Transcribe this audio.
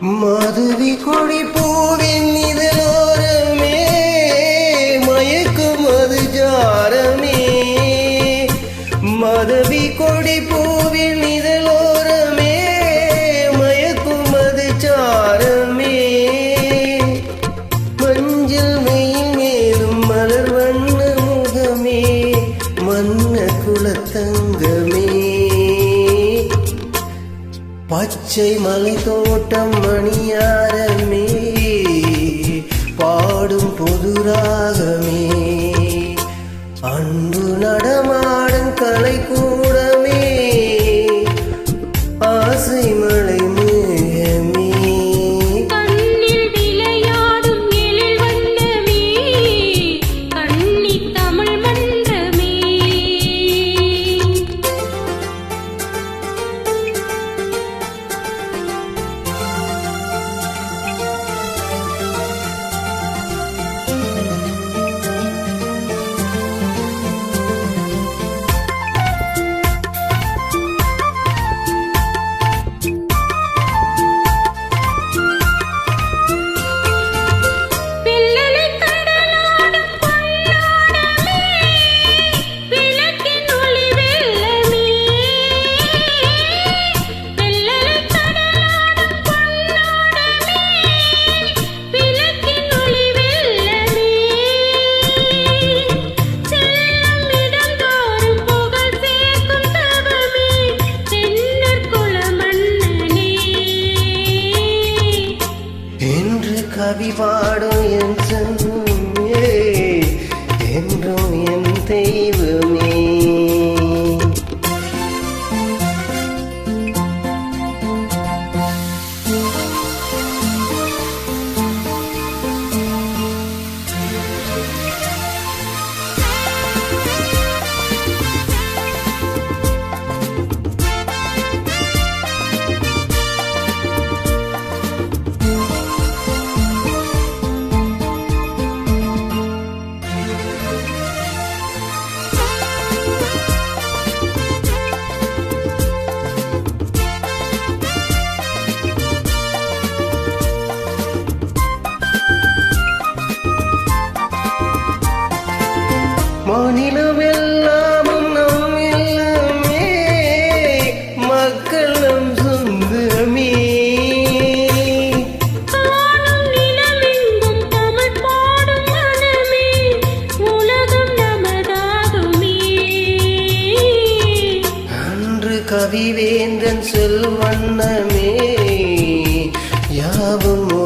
மதுவி கொடி பூவின் இதழோரமே மயக்கும் அது ஜாரமே. மதுவி கொடி பூவின் இதழோரமே மயக்கும் அது சாரமே மஞ்சள் பச்சை மலை தோட்டம் மணியாரமே பாடும் பொதுராகமே அன்பு நடமாடும் கலை கூடமே என்று பாடும் மாநிலம் எல்லாமும் நம் எல்லாமே மக்கள் நம் சொந்தமே கவிவேந்தன் செல்வண்ணமே யாவும்